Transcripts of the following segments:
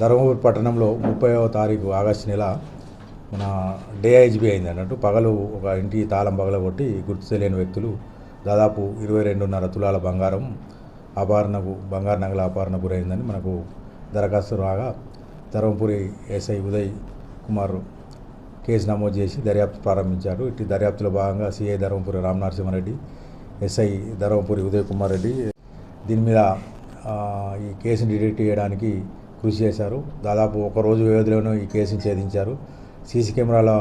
ధర్మపురి పట్టణంలో ముప్పైవ తారీఖు ఆగస్టు నెల మన డేఐజీబీ అయింది అన్నట్టు పగలు ఒక ఇంటి తాళం పగలగొట్టి గుర్తు తెలియని వ్యక్తులు దాదాపు ఇరవై రెండున్నర తులాల బంగారం అపహరణకు బంగారు నగల అపహరణ గురైందని మనకు దరఖాస్తు రాగా ధర్మపురి ఎస్ఐ ఉదయ్ కుమార్ కేసు నమోదు చేసి దర్యాప్తు ప్రారంభించారు. ఇటు దర్యాప్తులో భాగంగా సిఐ ధర్మపురి రామనరసింహారెడ్డి ఎస్ఐ ధర్మపురి ఉదయ్ కుమార్ రెడ్డి దీని మీద ఈ కేసుని డిటెక్ట్ చేయడానికి కృషి చేశారు. దాదాపు ఒక రోజు వ్యవధిలోనూ ఈ కేసుని ఛేదించారు. సీసీ కెమెరాల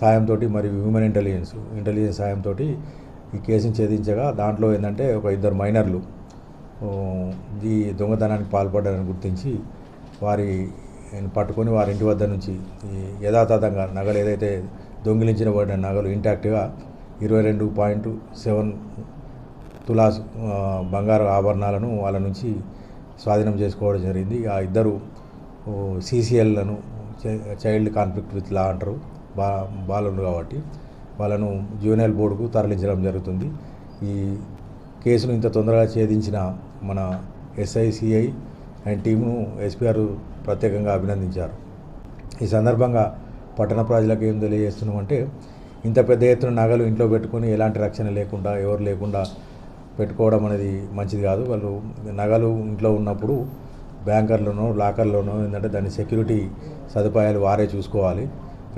సాయంతో మరియు హ్యూమన్ ఇంటెలిజెన్స్ ఇంటెలిజెన్స్ సాయంతో ఈ కేసుని ఛేదించగా దాంట్లో ఏంటంటే ఒక ఇద్దరు మైనర్లు ఈ దొంగతనానికి పాల్పడ్డారని గుర్తించి వారి పట్టుకొని వారి ఇంటి వద్ద నుంచి ఈ యథాతథంగా నగలు ఏదైతే దొంగిలించబడిన నగలు ఇంటాక్ట్గా ఇరవై రెండు పాయింట్ సెవెన్ తులాస్ బంగారు ఆభరణాలను వాళ్ళ నుంచి స్వాధీనం చేసుకోవడం జరిగింది. ఆ ఇద్దరు సీసీఎల్లను చైల్డ్ కాన్ఫ్లిక్ట్ విత్ లా అంటారు. బా బాలులు కాబట్టి వాళ్ళను జూనియర్ బోర్డుకు తరలించడం జరుగుతుంది. ఈ కేసును ఇంత తొందరగా ఛేదించిన మన ఎస్ఐసిఐ అండ్ టీమును ఎస్పీఆర్ ప్రత్యేకంగా అభినందించారు. ఈ సందర్భంగా పట్టణ ప్రజలకు ఏం తెలియజేస్తున్నామంటే ఇంత పెద్ద ఎత్తున నగలు ఇంట్లో పెట్టుకొని ఎలాంటి రక్షణ లేకుండా ఎవరు లేకుండా పెట్టుకోవడం అనేది మంచిది కాదు. వాళ్ళు నగలు ఇంట్లో ఉన్నప్పుడు బ్యాంకర్లోనో లాకర్లోనో ఏంటంటే దాని సెక్యూరిటీ సదుపాయాలు వారే చూసుకోవాలి.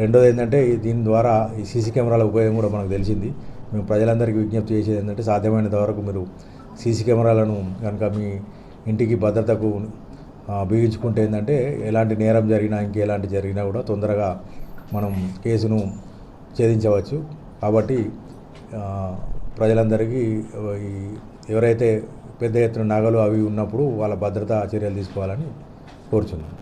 రెండోది ఏంటంటే దీని ద్వారా ఈ సీసీ కెమెరాల ఉపయోగం కూడా మనకు తెలిసింది. మేము ప్రజలందరికీ విజ్ఞప్తి చేసేది ఏంటంటే సాధ్యమైనంత వరకు మీరు సీసీ కెమెరాలను కనుక మీ ఇంటికి భద్రతకు బిగించుకుంటే ఏంటంటే ఎలాంటి నేరం జరిగినా ఇంకెలాంటి జరిగినా కూడా తొందరగా మనం కేసును ఛేదించవచ్చు. కాబట్టి ప్రజలందరికీ ఈ ఎవరైతే పెద్ద ఎత్తున నగలు అవి ఉన్నప్పుడు వాళ్ళ భద్రతా చర్యలు తీసుకోవాలని కోరుచున్నాను.